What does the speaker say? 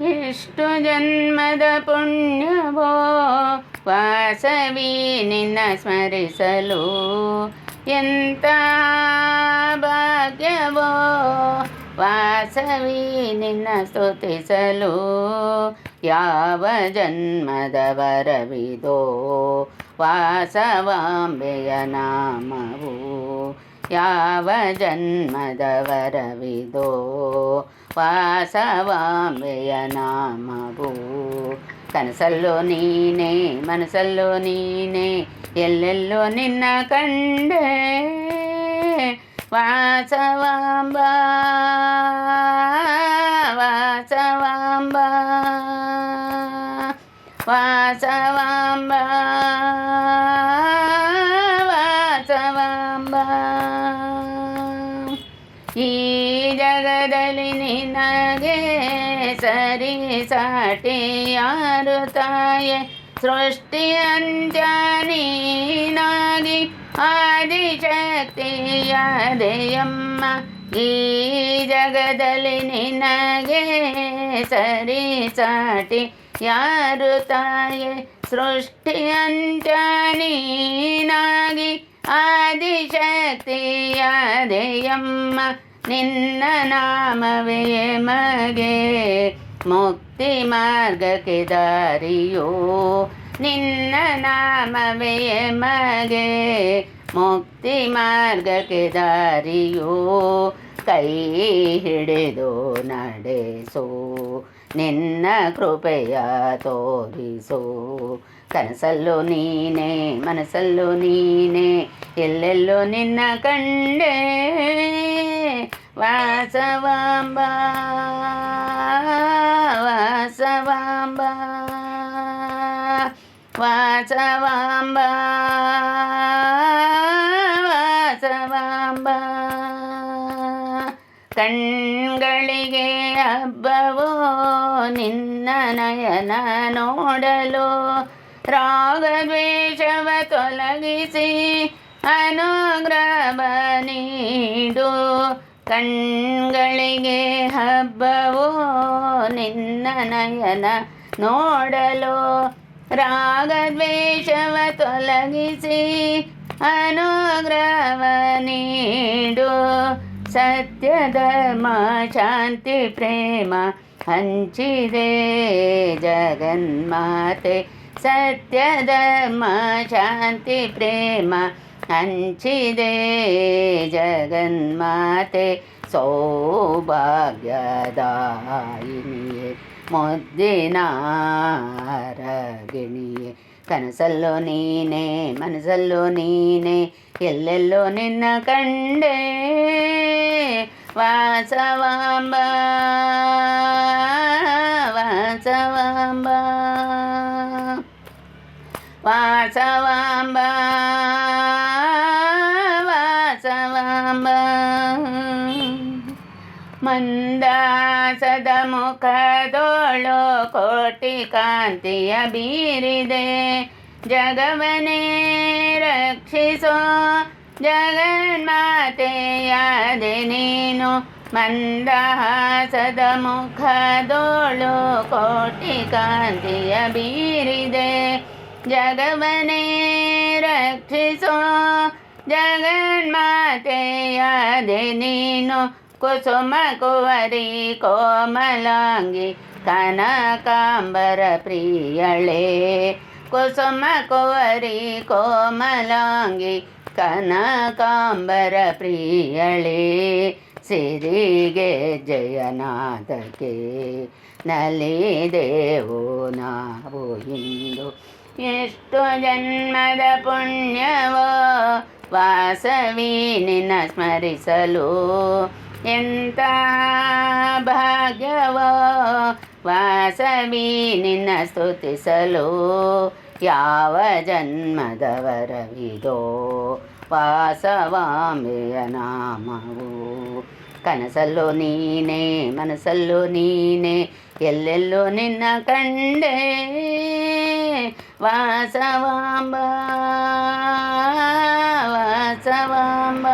ಎಷ್ಟು ಜನ್ಮದ ಪುಣ್ಯವೋ? ವಾಸವಿ ನಿನ್ನ ಸ್ಮರಿಸಲು ಎಂತ ಭಾಗ್ಯವೋ? ವಾಸವಿ ನಿನ್ನ ಸ್ತುತಿಸಲು ಯಾವ ಜನ್ಮದ ವರವಿದೋ? ವಾಸವಾಂಬೆಯ ನಾಮವು ಯಾವ ಜನ್ಮದ ವರವಿದೋ ವಾಸವಾಂಬೆಯ ನಾಮವು ಕನಸಲ್ಲೋ ನೀನೇ ಮನಸ್ಸಲ್ಲೋ ನೀನೇ ಎಲ್ಲೆಲ್ಲೋ ನಿನ್ನ ಕಂಡೆ ವಾಸವಾಂಬ ವಾಸವಾಂಬ ವಾಸವಾಂಬ ವಾಸವಾಂಬ ನಿನಗೆ ಸರಿ ಸಾಟಿ ಯಾರು ತಾಯೆ ಸೃಷ್ಟಿ ಅಂಜನೀನಾಗಿ ಆದಿಶಕ್ತಿಯಾದೆಯಮ್ಮ ಈ ಜಗದಲ್ಲಿ ನಿನಗೆ ಸರಿ ಸಾಟಿ ಯಾರು ತಾಯೆ ಸೃಷ್ಟಿ ಅಂಜನೀನಾಗಿ ಆದಿಶಕ್ತಿಯಾದೆಯಮ್ಮ ನಿನ್ನ ನಾಮವೇ ಮಗೆ, ಮುಕ್ತಿ ಮಾರ್ಗಕ್ಕೆ ದಾರಿಯೋ. ನಿನ್ನ ನಾಮವೇ ಮಗೆ, ಮುಕ್ತಿ ಮಾರ್ಗಕ್ಕೆ ದಾರಿಯೋ. ಕೈ ಹಿಡಿದು ನಡೆಸೋ. ನಿನ್ನ ಕೃಪೆಯ ತೋರಿಸು. ಕನಸಲ್ಲೂ ನೀನೇ, ಮನಸ್ಸಲ್ಲೂ ನೀನೇ, ಎಲ್ಲೆಲ್ಲೂ ನಿನ್ನ ಕಂಡೆ. ವಾಸವಾಂಬ ವಾಸವಾಂಬ ವಾಸವಾಂಬ ವಾಸವಾಂಬ. ಕಣ್ಗಳಿಗೆ ಹಬ್ಬವೋ ನಿನ್ನ ನಯನ ನೋಡಲು ರಾಗದ್ವೇಷವ ತೊಲಗಿಸಿ ಅನುಗ್ರಹ ನೀಡು. ಕಣ್ಗಳಿಗೆ ಹಬ್ಬವೋ ನಿನ್ನ ನಯನ ನೋಡಲು ರಾಗದ್ವೇಷವ ತೊಲಗಿಸಿ ಅನುಗ್ರಹ ನೀಡು. ಸತ್ಯ, ಧರ್ಮ, ಶಾಂತಿ, ಪ್ರೇಮ ಹಂಚಿದೆ ಜಗನ್ಮಾತೆ ಸತ್ಯ ಧರ್ಮ ಶಾಂತಿ ಪ್ರೇಮ ಹಂಚಿದೆ ಜಗನ್ಮಾತೆ ಸೌಭಾಗ್ಯದಾಯಿನಿಯೇ ಮುದ್ದಿನಾರಗಿಣಿಯೇ ಕನಸಲ್ಲೋ ನೀನೇ ಮನಸ್ಸಲ್ಲೋ ನೀನೇ ಎಲ್ಲೆಲ್ಲೋ ನಿನ್ನ ಕಂಡೆ ವಾಸವಾಂಬ ವಾಸವಾಂಬ ವಾಸವಾಂಬ ವಾಸವಾಂಬ ಮಂದಾಸದ ಮುಖದೋಳು ಕೋಟಿ ಕಾಂತಿಯ ಬೀರಿದೆ ಜಗವನೇ ರಕ್ಷಿಸೋ ಜಗನ್ಮಾತೆಯಾದೆ ನೀನು ಮಂದಹಾಸದ ಮುಖದೋಳು ಕೋಟಿ ಕಾಂತಿಯ ಬೀರಿದೆ ಜಗವನೇ ರಕ್ಷಿಸೋ ಜಗನ್ಮಾತೆಯಾದೆ ನೀನು ಕುಸುಮ ಕುವರಿ ಕೋಮಲಾಂಗಿ ಕನಕಾಂಬರ ಪ್ರಿಯಳೆ ಕುಸುಮ ಕುವರಿ ಕೋಮಲಾಂಗಿ ಕನಕಾಂಬರ ಪ್ರಿಯಳಿ, ಸಿರಿಗೆ ಜಯನಾಥಕ್ಕೆ ನಲಿದೆವು ನಾವು ಇಂದು. ಎಷ್ಟು ಜನ್ಮದ ಪುಣ್ಯವೋ ವಾಸವಿ ನಿನ್ನ ಸ್ಮರಿಸಲು ಎಂತ ಭಾಗ್ಯವೋ ವಾಸವಿ ನಿನ್ನ ಸ್ತುತಿಸಲು ಯಾವ ಜನ್ಮದ ವರವಿದೋ ವಾಸವಾಂಬೆಯ ನಾಮವು ಕನಸಲ್ಲೋ ನೀನೇ ಮನಸ್ಸಲ್ಲೋ ನೀನೇ ಎಲ್ಲೆಲ್ಲೋ ನಿನ್ನ ಕಂಡೆ ವಾಸವಾಂಬ ವಾಸವಾಂಬ